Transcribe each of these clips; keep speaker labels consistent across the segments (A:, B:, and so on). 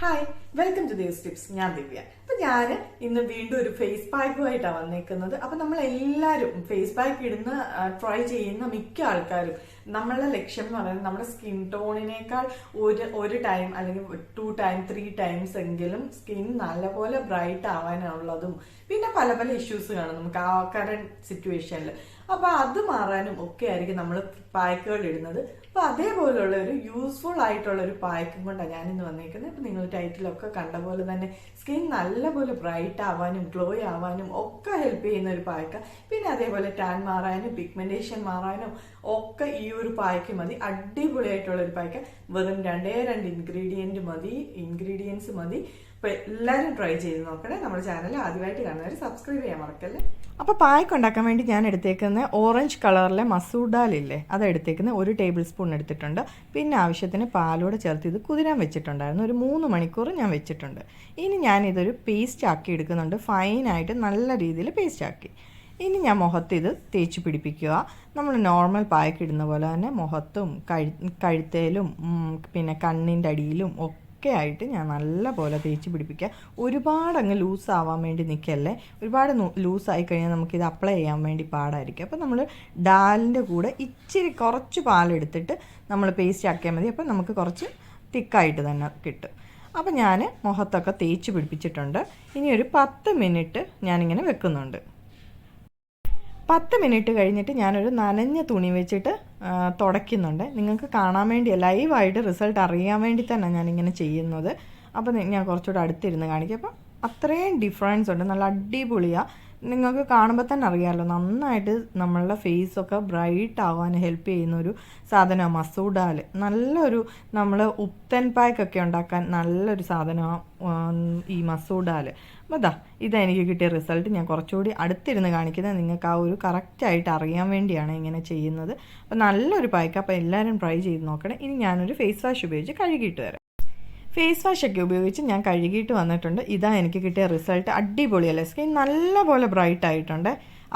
A: Hi welcome to Divya's tips ഞാൻ ദിവ്യ. അപ്പൊ ഞാൻ ഇന്ന് വീണ്ടും ഒരു ഫേസ് പാക്കുമായിട്ടാണ് വന്നേക്കുന്നത്. അപ്പൊ നമ്മൾ എല്ലാവരും ഫേസ് പാക്ക് ഇടുന്ന ട്രൈ ചെയ്യുന്ന മിക്ക ആൾക്കാരും നമ്മളുടെ ലക്ഷ്യം എന്ന് പറയുന്നത് നമ്മുടെ സ്കിൻ ടോണിനേക്കാൾ ഒരു ഒരു ടൈം അല്ലെങ്കിൽ ടു ടൈം ത്രീ ടൈംസ് എങ്കിലും സ്കിൻ നല്ലപോലെ ബ്രൈറ്റ് ആവാനുള്ളതും പിന്നെ പല പല ഇഷ്യൂസ് കാണും നമുക്ക് ആ കറണ്ട് സിറ്റുവേഷനിൽ അപ്പൊ അത് മാറാനും ഒക്കെ ആയിരിക്കും നമ്മൾ പായ്ക്കുകൾ ഇടുന്നത്. അപ്പൊ അതേപോലെയുള്ള ഒരു യൂസ്ഫുൾ ആയിട്ടുള്ള ഒരു പായ്ക്കും കൊണ്ടാണ് ഞാൻ ഇന്ന് വന്നിരിക്കുന്നത് ഇപ്പൊ നിങ്ങൾ ടൈറ്റിലൊക്കെ കണ്ട പോലെ തന്നെ സ്കിൻ നല്ലപോലെ ബ്രൈറ്റ് ആവാനും ഗ്ലോ ആവാനും ഒക്കെ ഹെൽപ്പ് ചെയ്യുന്ന ഒരു പായ്ക്ക. പിന്നെ അതേപോലെ ടാൻ മാറാനും പിഗ്മെന്റേഷൻ മാറാനും ഒക്കെ ഈ ഒരു പായ്ക്ക് മതി. അടിപൊളിയായിട്ടുള്ള ഒരു പായ്ക്ക. വെറും രണ്ടേ രണ്ട് ഇൻഗ്രീഡിയന്റ് മതി. ഇൻഗ്രീഡിയൻസ് മതി. അപ്പൊ എല്ലാവരും ട്രൈ ചെയ്ത് നോക്കണേ. നമ്മുടെ ചാനൽ ആദ്യമായിട്ട് കാണുന്നവർ സബ്സ്ക്രൈബ് ചെയ്യാൻ മറക്കല്ലേ? അപ്പോൾ പായ്ക്ക് ഉണ്ടാക്കാൻ വേണ്ടി ഞാൻ എടുത്തേക്കുന്ന ഓറഞ്ച് കളറിലെ മസൂർ ദാൽ ഇല്ലേ അത് എടുത്തേക്കുന്ന ഒരു ടേബിൾ സ്പൂൺ എടുത്തിട്ടുണ്ട്. പിന്നെ ആവശ്യത്തിന് പാലോടെ ചേർത്ത് ഇത് കുതിരാൻ വെച്ചിട്ടുണ്ടായിരുന്നു. ഒരു മൂന്ന് മണിക്കൂർ ഞാൻ വെച്ചിട്ടുണ്ട്. ഇനി ഞാൻ ഇതൊരു പേസ്റ്റ് ആക്കി എടുക്കുന്നുണ്ട്. ഫൈനായിട്ട് നല്ല രീതിയിൽ പേസ്റ്റ് ആക്കി. ഇനി ഞാൻ മുഖത്ത് ഇത് തേച്ച് പിടിപ്പിക്കുക. നമ്മൾ നോർമൽ പായ്ക്ക് ഇടുന്ന പോലെ തന്നെ മുഖത്തും കഴു കഴുത്തേലും പിന്നെ കണ്ണിന്റെ അടിയിലും ഒക്കെ ഒക്കെ ആയിട്ട് ഞാൻ നല്ല പോലെ തേച്ച് പിടിപ്പിക്കുക. ഒരുപാട് അങ്ങ് ലൂസ് ആവാൻ വേണ്ടി നിൽക്കല്ലേ ഒരുപാട് ലൂസായി കഴിഞ്ഞാൽ നമുക്കിത് അപ്ലൈ ചെയ്യാൻ വേണ്ടി പാടായിരിക്കും. അപ്പോൾ നമ്മൾ ഡാലിന്റെ കൂടെ ഇച്ചിരി കുറച്ച് പാലെടുത്തിട്ട് നമ്മൾ പേസ്റ്റ് ആക്കിയാൽ മതി. അപ്പോൾ നമുക്ക് കുറച്ച് തിക്കായിട്ട് തന്നെ കിട്ടും. അപ്പോൾ ഞാൻ മുഖത്തൊക്കെ തേച്ച് പിടിപ്പിച്ചിട്ടുണ്ട്. ഇനി ഒരു പത്ത് മിനിറ്റ് ഞാനിങ്ങനെ വെക്കുന്നുണ്ട്. പത്ത് മിനിറ്റ് കഴിഞ്ഞിട്ട് ഞാനൊരു നനഞ്ഞ തുണി വെച്ചിട്ട് തുടയ്ക്കുന്നുണ്ട്. നിങ്ങൾക്ക് കാണാൻ വേണ്ടി ലൈവായിട്ട് റിസൾട്ട് അറിയാൻ വേണ്ടി തന്നെ ഞാനിങ്ങനെ ചെയ്യുന്നത്. അപ്പോൾ ഞാൻ കുറച്ചുകൂടെ അടുത്തിരുന്ന് കാണിക്കും. അപ്പം അത്രയും ഡിഫറൻസ് ഉണ്ട്. നല്ല അടിപൊളിയാണ് നിങ്ങൾക്ക് കാണുമ്പോൾ തന്നെ അറിയാമല്ലോ നന്നായിട്ട് നമ്മളുടെ ഫേസൊക്കെ ബ്രൈറ്റ് ആവാൻ ഹെൽപ്പ് ചെയ്യുന്ന ഒരു സാധനമാണ് മസൂഡാൽ നല്ലൊരു നമ്മൾ ഉപ്തൻ പായ്ക്കൊക്കെ ഉണ്ടാക്കാൻ നല്ലൊരു സാധനമാണ് ഈ മസൂഡാൽ ദാ ഇതാ എനിക്ക് കിട്ടിയ റിസൾട്ട് ഞാൻ കുറച്ചുകൂടി അടുത്തിരുന്ന് കാണിക്കുന്നത് നിങ്ങൾക്ക് ആ ഒരു കറക്റ്റായിട്ട് അറിയാൻ വേണ്ടിയാണ് ഇങ്ങനെ ചെയ്യുന്നത്. അപ്പോൾ നല്ലൊരു പായ്ക്ക്. അപ്പോൾ എല്ലാവരും ട്രൈ ചെയ്ത് നോക്കണം. ഇനി ഞാനൊരു ഫേസ് വാഷ് ഉപയോഗിച്ച് കഴുകിയിട്ട് വരാം. ഫേസ് വാഷ് ഒക്കെ ഉപയോഗിച്ച് ഞാൻ കഴുകിയിട്ട് വന്നിട്ടുണ്ട്. ഇതാ എനിക്ക് കിട്ടിയ റിസൾട്ട് അടിപൊളിയല്ലേ? സ്കിൻ നല്ലപോലെ ബ്രൈറ്റ് ആയിട്ടുണ്ട്.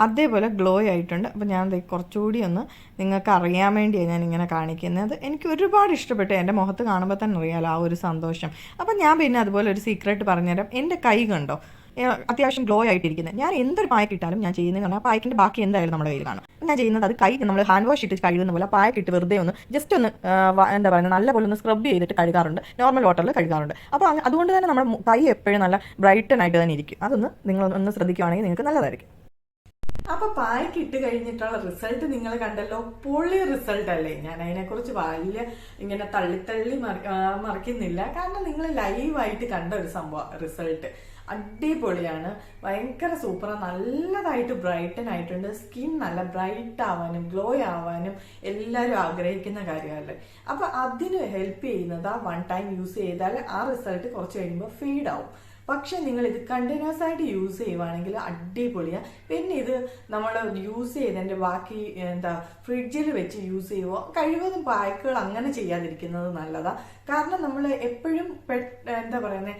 A: അതേപോലെ ഗ്ലോ ആയിട്ടുണ്ട്. അപ്പോൾ ഞാൻ കുറച്ചുകൂടി ഒന്ന് നിങ്ങൾക്ക് അറിയാൻ വേണ്ടിയാണ് ഞാൻ ഇങ്ങനെ കാണിക്കുന്നത്. എനിക്ക് ഒരുപാട് ഇഷ്ടപ്പെട്ടു. എന്റെ മുഖത്ത് കാണുമ്പോൾ തന്നെ അറിയാലോ ആ ഒരു സന്തോഷം. അപ്പോൾ ഞാൻ പിന്നെ അതുപോലെ ഒരു സീക്രട്ട് പറഞ്ഞുതരാം. എന്റെ കൈ കണ്ടോ? അത്യാവശ്യം ഗ്ലോ ആയിട്ടിരിക്കുന്നത്. ഞാൻ എന്തൊരു പായ കിട്ടാലും ഞാൻ ചെയ്യുന്നത് പറഞ്ഞാൽ പായ്ക്കിന്റെ ബാക്കി എന്തായാലും നമ്മുടെ കയ്യിൽ കാണും. ഞാൻ ചെയ്യുന്നത് അത് കൈ നമ്മൾ ഹാൻഡ് വാഷ് ഇട്ട് കഴുകുന്ന പോലെ പായ കിട്ട് വെറുതെ ഒന്ന് ജസ്റ്റ് ഒന്ന് എന്താ പറയുക നല്ലപോലെ ഒന്ന് സ്ക്രബ് ചെയ്തിട്ട് കഴുകാറുണ്ട്. നോർമൽ വാട്ടറിൽ കഴുകാറുണ്ട്. അപ്പോൾ അതുകൊണ്ട് തന്നെ നമ്മുടെ കൈ എപ്പോഴും നല്ല ബ്രൈറ്റൺ ആയിട്ട് തന്നെ ഇരിക്കും. അതൊന്ന് നിങ്ങൾ ഒന്ന് ശ്രദ്ധിക്കുകയാണെങ്കിൽ നിങ്ങൾക്ക് നല്ലതായിരിക്കും. അപ്പൊ പായ്ക്ക് ഇട്ട് കഴിഞ്ഞിട്ടുള്ള റിസൾട്ട് നിങ്ങൾ കണ്ടല്ലോ? പൊളി റിസൾട്ട് അല്ലേ? ഞാൻ അതിനെ അതിനെക്കുറിച്ച് വലിയ ഇങ്ങനെ തള്ളിത്തള്ളി മറിക്കുന്നില്ല. കാരണം നിങ്ങൾ ലൈവായിട്ട് കണ്ട ഒരു സംഭവം റിസൾട്ട് അടിപൊളിയാണ്. ഭയങ്കര സൂപ്പർ നല്ലതായിട്ട് ബ്രൈറ്റൻ ആയിട്ടുണ്ട്. സ്കിൻ നല്ല ബ്രൈറ്റ് ആവാനും ഗ്ലോ ആവാനും എല്ലാവരും ആഗ്രഹിക്കുന്ന കാര്യമല്ലേ? അപ്പൊ അതിന് ഹെൽപ്പ് ചെയ്യുന്നത് ആ വൺ ടൈം യൂസ് ചെയ്താൽ ആ റിസൾട്ട് കുറച്ച് കഴിയുമ്പോൾ ഫീഡ് ആവും. പക്ഷെ നിങ്ങൾ ഇത് കണ്ടിന്യൂസ് ആയിട്ട് യൂസ് ചെയ്യുവാണെങ്കിൽ അടിപൊളിയാണ് പിന്നെ ഇത് നമ്മൾ യൂസ് ചെയ്തതിന്റെ ബാക്കി എന്താ ഫ്രിഡ്ജിൽ വെച്ച് യൂസ് ചെയ്യുമോ കഴിവതും പായ്ക്കുകൾ അങ്ങനെ ചെയ്യാതിരിക്കുന്നത് നല്ലതാ. കാരണം നമ്മൾ എപ്പോഴും എന്താ പറയുന്നത്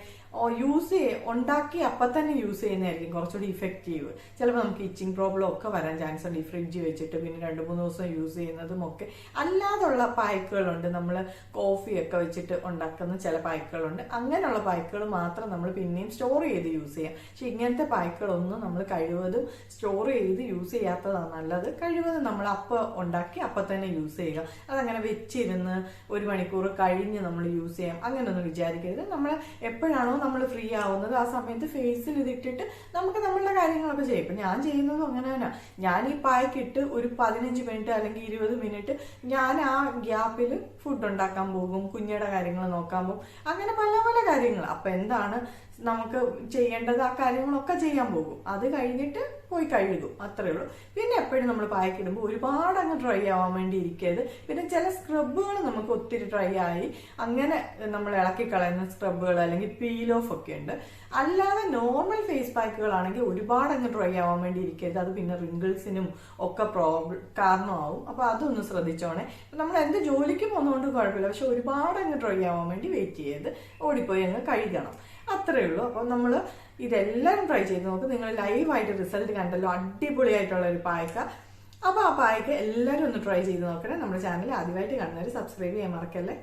A: യൂസ് ഉണ്ടാക്കി അപ്പം തന്നെ യൂസ് ചെയ്യുന്നതായിരിക്കും കുറച്ചുകൂടി ഇഫക്റ്റീവ് ചിലപ്പോൾ നമുക്ക് ഇച്ചിങ് പ്രോബ്ലം ഒക്കെ വരാൻ ചാൻസ് ഉണ്ട്. ഈ ഫ്രിഡ്ജ് വെച്ചിട്ട് പിന്നെ രണ്ട് മൂന്ന് ദിവസം യൂസ് ചെയ്യുന്നതും ഒക്കെ. അല്ലാതുള്ള പായ്ക്കുകളുണ്ട്. നമ്മൾ കോഫിയൊക്കെ വെച്ചിട്ട് ഉണ്ടാക്കുന്ന ചില പായ്ക്കുകളുണ്ട്. അങ്ങനെയുള്ള പായ്ക്കുകൾ മാത്രം നമ്മൾ പിന്നെയും സ്റ്റോർ ചെയ്ത് യൂസ് ചെയ്യാം. പക്ഷെ ഇങ്ങനത്തെ പായ്ക്കുകളൊന്നും നമ്മൾ കഴിവതും സ്റ്റോർ ചെയ്ത് യൂസ് ചെയ്യാത്തതാണ് നല്ലത്. കഴിവതും നമ്മൾ അപ്പ ഉണ്ടാക്കി അപ്പം തന്നെ യൂസ് ചെയ്യുക. അതങ്ങനെ വെച്ചിരുന്ന് ഒരു മണിക്കൂർ കഴിഞ്ഞ് നമ്മൾ യൂസ് ചെയ്യാം. അങ്ങനെയൊന്നും വിചാരിക്കരുത്. നമ്മൾ എപ്പോഴാണോ നമ്മൾ ഫ്രീ ആവുന്നത് ആ സമയത്ത് ഫേസിൽ ഇതിട്ടിട്ട് നമുക്ക് നമ്മളുടെ കാര്യങ്ങളൊക്കെ ചെയ്യും. ഇപ്പം ഞാൻ ചെയ്യുന്നതും അങ്ങനെ തന്നെ. ഞാൻ ഈ പായ്ക്കിട്ട് ഒരു പതിനഞ്ച് മിനിറ്റ് അല്ലെങ്കിൽ ഇരുപത് മിനിറ്റ് ഞാൻ ആ ഗ്യാപ്പിൽ ഫുഡ് ഉണ്ടാക്കാൻ പോകും. കുഞ്ഞിയുടെ കാര്യങ്ങൾ നോക്കാൻ പോകും. അങ്ങനെ പല പല കാര്യങ്ങൾ. അപ്പം എന്താണ് നമുക്ക് ചെയ്യേണ്ടത് ആ കാര്യങ്ങളൊക്കെ ചെയ്യാൻ പോകും. അത് കഴിഞ്ഞിട്ട് പോയി കഴുകും. അത്രേ ഉള്ളൂ. പിന്നെ എപ്പോഴും നമ്മൾ പായക്കിടുമ്പോൾ ഒരുപാട് അങ്ങ് ഡ്രൈ ആവാൻ വേണ്ടി ഇരിക്കരുത്. പിന്നെ ചില സ്ക്രബുകൾ നമുക്ക് ഒത്തിരി ഡ്രൈ ആയി അങ്ങനെ നമ്മൾ ഇളക്കി കളയുന്ന സ്ക്രബുകൾ അല്ലെങ്കിൽ പീൽ ഓഫ് ഒക്കെ ഉണ്ട്. അല്ലാതെ നോർമൽ ഫേസ് പാക്കുകളാണെങ്കിൽ ഒരുപാട് അങ്ങ് ഡ്രൈ ആവാൻ വേണ്ടി ഇരിക്കരുത്. അത് പിന്നെ റിങ്കിൾസിനും ഒക്കെ പ്രോബ്ലം കാരണമാവും. അപ്പൊ അതൊന്ന് ശ്രദ്ധിച്ചോണേ. നമ്മൾ എന്ത് ജോലിക്ക് പോകുന്നതുകൊണ്ട് കുഴപ്പമില്ല. പക്ഷെ ഒരുപാട് അങ്ങ് ഡ്രൈ ആവാൻ വേണ്ടി വെയിറ്റ് ചെയ്ത് ഓടിപ്പോയി അങ്ങ് കഴുകണം. അത്രേ ഉള്ളൂ. അപ്പം നമ്മൾ ഇതെല്ലാം ട്രൈ ചെയ്ത് നോക്കും. നിങ്ങൾ ലൈവായിട്ട് റിസൾട്ട് കണ്ടല്ലോ അടിപൊളിയായിട്ടുള്ള ഒരു പായ്ക്ക അപ്പോൾ ആ പായക്ക് എല്ലാവരും ഒന്ന് ട്രൈ ചെയ്ത് നോക്കണേ. നമ്മുടെ ചാനൽ ആദ്യമായിട്ട് കാണുന്നവർ സബ്സ്ക്രൈബ് ചെയ്യാൻ മറക്കല്ലേ?